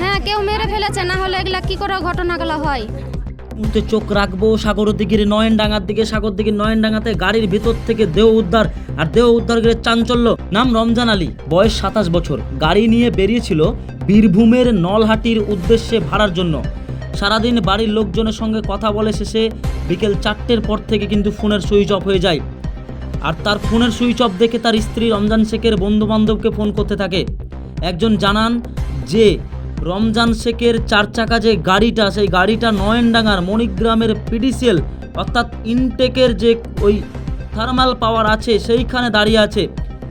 হ্যাঁ কেউ মেরে ফেলেছে, না হলে এগুলা কি করে ঘটনাগুলো হয়? মুহূর্তে চোখ রাখব সাগর দিঘির নয়নডাঙ্গার দিকে, সাগর দিঘির নয়নডাঙ্গাতে গাড়ির ভেতর থেকে দেহ উদ্ধার, আর দেহ উদ্ধার করে চাঞ্চল্য। নাম রমজান আলী, বয়স সাতাশ বছর। গাড়ি নিয়ে বেরিয়েছিল বীরভূমের নলহাটির উদ্দেশ্যে ভাড়ার জন্য। সারাদিন বাড়ির লোকজনের সঙ্গে কথা বলে শেষে বিকেল চারটের পর থেকে কিন্তু ফোনের সুইচ অফ হয়ে যায়। আর তার ফোনের সুইচ অফ দেখে তার স্ত্রী রমজান শেখের বন্ধু বান্ধবকে ফোন করতে থাকে। একজন জানান যে রমজান শেখের চার চাকা যে গাড়িটা সেই গাড়িটা নয়নডাঙ্গার মণিগ্রামের পিডিসিএল অর্থাৎ ইনটেকের যে ওই থার্মাল পাওয়ার আছে সেইখানে দাঁড়িয়ে আছে।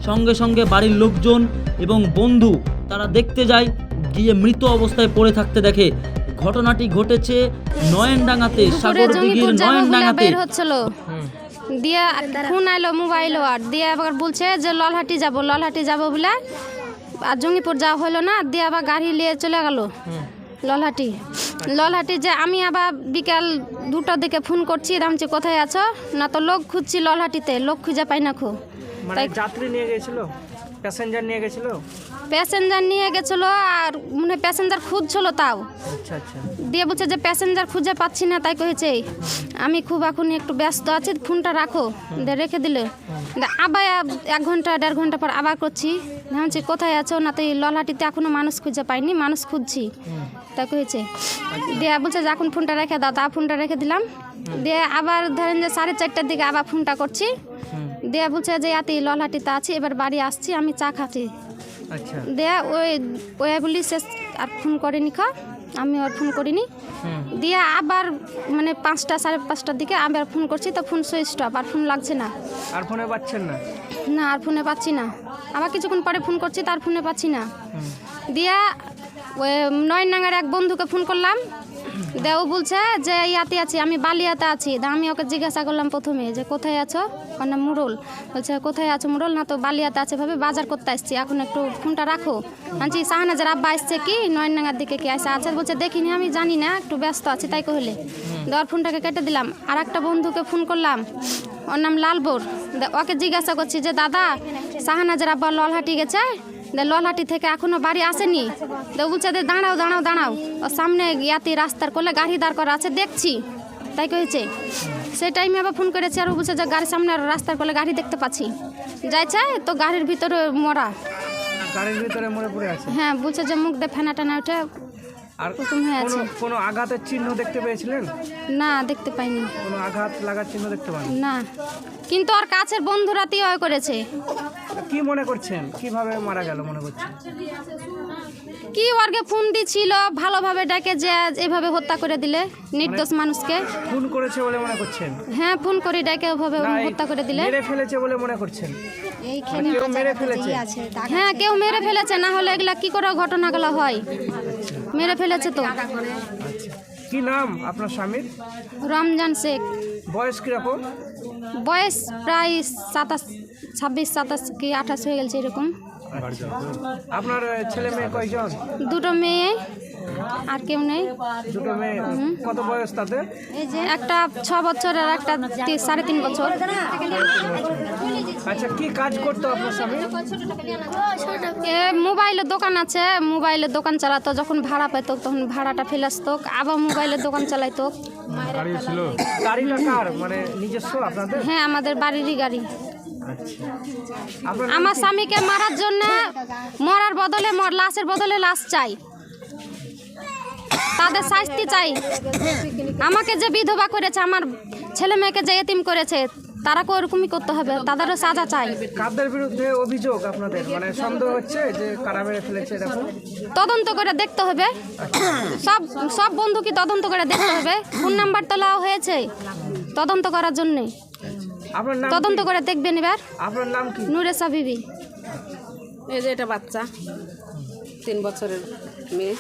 সঙ্গে সঙ্গে বাড়ির লোকজন এবং বন্ধু তারা দেখতে যায় গিয়ে মৃত অবস্থায় পড়ে থাকতে দেখে। ঘটনাটি ঘটেছে নয়নডাঙ্গাতে দুপুরে সাগর দিঘির জঙ্গিপুর যাব বলে নয়নডাঙ্গাতে। বের হচ্ছিল। দিয়ে ফোন আইলো মোবাইলও আর দিয়ে আবার বলছে যে ললহাটি যাব ললহাটি যাব বলে আর জঙ্গিপুর যাওয়া হলো না দিয়ে আবার গাড়ি নিয়ে চলে গেল ললহাটি। ললহাটি যে আমি আবার বিকাল দুটোর দিকে ফোন করছি দামছি কোথায় আছো? না তো লোক খুঁজছি ললহাটিতে লোক খুঁজে পাই না খো মানে তাই যাত্রী নিয়ে গেছিল? প্যাসেঞ্জার নিয়ে গেছিল? প্যাসেঞ্জার নিয়ে গেছিল আর মানে প্যাসেঞ্জার খুঁজছিল তাও। আচ্ছা আচ্ছা। দিয়ে বলছে যে প্যাসেঞ্জার খুঁজে পাচ্ছি না তাই কয়েছে আমি খুব এখন একটু ব্যস্ত আছি ফোনটা রাখো দিয়ে রেখে দিলে। আবার এক ঘণ্টা দেড় ঘণ্টা পর আবার করছি। ভাবছি কোথায় আছো না তো এই ললাটিতে এখনও মানুষ খুঁজে পাইনি মানুষ খুঁজছি। তাই কয়েছে দিয়ে বলছে যে এখন ফোনটা রেখে দাও তা ফোনটা রেখে দিলাম। দিয়ে আবার ধরেন যে সাড়ে চারটার দিকে আবার ফোনটা করছি। দিয়ে বলছে যে ইয়াতে ললাটিতে আছি এবার বাড়ি আসছি আমি চা খাচ্ছি। দিয়ে ওই ওই বলি শেষ আর ফোন করেনি খা আমি আর ফোন করিনি। দিয়ে আবার মানে পাঁচটা সাড়ে পাঁচটার দিকে আবার ফোন করছি তো ফোন সুইচ অফ আর ফোন লাগছে না। আর ফোনে পাচ্ছেন না? না আর ফোনে পাচ্ছি না। আবার কিছুক্ষণ পরে ফোন করছি তার ফোনে পাচ্ছি না। দিয়া ওই নয়নডাঙ্গার এক বন্ধুকে ফোন করলাম দিয়ে ও বলছে যে ইয়াতে আছি আমি বালিয়াতে আছি। দা আমি ওকে জিজ্ঞাসা করলাম প্রথমে যে কোথায় আছো? ওর নাম মুরল। বলছে কোথায় আছো মুরল? না তো বালিয়াতে আছে ভাবে বাজার করতে আসছি। এখন একটু ফোনটা রাখো। আনছি শাহনাজের আব্বা আসছে কি? নয়নডাঙ্গার দিকে কি আসছে আচ্ছা বলছে দেখিনি আমি জানি না একটু ব্যস্ত আছি তাই কহলে। দেওয়ার ফোনটাকে কেটে দিলাম। আর একটা বন্ধুকে ফোন করলাম। ওর নাম লালবোর। দে- ওকে জিজ্ঞাসা করছি যে দাদা শাহনাজের আব্বা ললহাটি গেছে? দে ললহাটি থেকে এখনও বাড়ি আসেনি। বলছে যে দাঁড়াও দাঁড়াও দাঁড়াও। ও সামনে ইয়াতি রাস্তার কোলে গাড়ি দাঁড় করা আছে দেখছি। তাই কয়েছে সেই টাইমে আবার ফোন করেছি আর বলছে যে গাড়ির সামনে আর রাস্তার কোলে গাড়ি দেখতে পাচ্ছি। যাইছে তো গাড়ির ভিতরে মরা। গাড়ির ভিতরে মরে পড়ে আছে। হ্যাঁ বলছে যে মুখ দিয়ে ফেনা টানা উঠে আর কোনো কোনো আঘাতের চিহ্ন দেখতে পেয়েছিলেন? না দেখতে পাইনি। কোনো আঘাত লাগার চিহ্ন দেখতে পান না। কিন্তু ওর কাছের বন্ধুরা তিয় করেছে। কি মনে করছেন? কীভাবে মারা গেল মনে করছেন? কি ওরকে ফোন দিছিল ভালোভাবে ডাকে যে এভাবে হত্যা করে দিলে নির্দোষ মানুষকে। খুন করেছে বলে মনে করছেন? হ্যাঁ ফোন করে ডাকে ওভাবে হত্যা করে দিলে। মেরে ফেলেছে বলে মনে করছেন? মানে কেউ মেরে ফেলেছে? হ্যাঁ কেউ মেরে ফেলেছে না হলে এগুলা কি করে ঘটনাগুলো হয়? মেরে ফেলেছে তো। আচ্ছা। কি নাম আপনার স্বামীর? রমজান শেখ। বয়স কীরকম? বয়স প্রায় সাতাশ ছাব্বিশ সাতাশ কি আঠাশ হয়ে গেছে এরকম। আপনার ছেলে মেয়ে কয়জন? দুটো মেয়ে আর কেউ নেই? মেয়ে। কত বয়স তাদের? একটা ছ বছর আর একটা সাড়ে তিন বছর। আচ্ছা কি কাজ করতো আপনার স্বামী? এ মোবাইলের দোকান আছে মোবাইলের দোকান চালাতো যখন ভাড়া পেতো তখন ভাড়াটা ফেলে আসতো আবার মোবাইলের দোকান চালাইতো। মানে নিজস্ব আপনাদের? হ্যাঁ আমাদের বাড়িরই গাড়ি। আচ্ছা। আমার স্বামীকে মারার জন্য মরার বদলে মর লাশের বদলে লাশ চাই। তাদের শাস্তি চাই। আমাকে যে বিধবা করেছে আমার ছেলে মেয়েকে যে এতিম করেছে তারাকে ওরকমই করতে হবে? তাদেরও সাজা চাই। কাদের বিরুদ্ধে অভিযোগ আপনাদের? মানে সন্দেহ হচ্ছে যে কারা মেরে ফেলেছে এরকম? তদন্ত করে দেখতে হবে। সব সব বন্ধুকে তদন্ত করে দেখতে হবে। ফোন নাম্বার তোলাও হয়েছে তদন্ত করার জন্যে। আপনার নাম তদন্ত করে দেখবেন এবার। আপনার নাম কি? নুরেসা বিবি। এই যে এটা বাচ্চা তিন বছরের মেয়ে।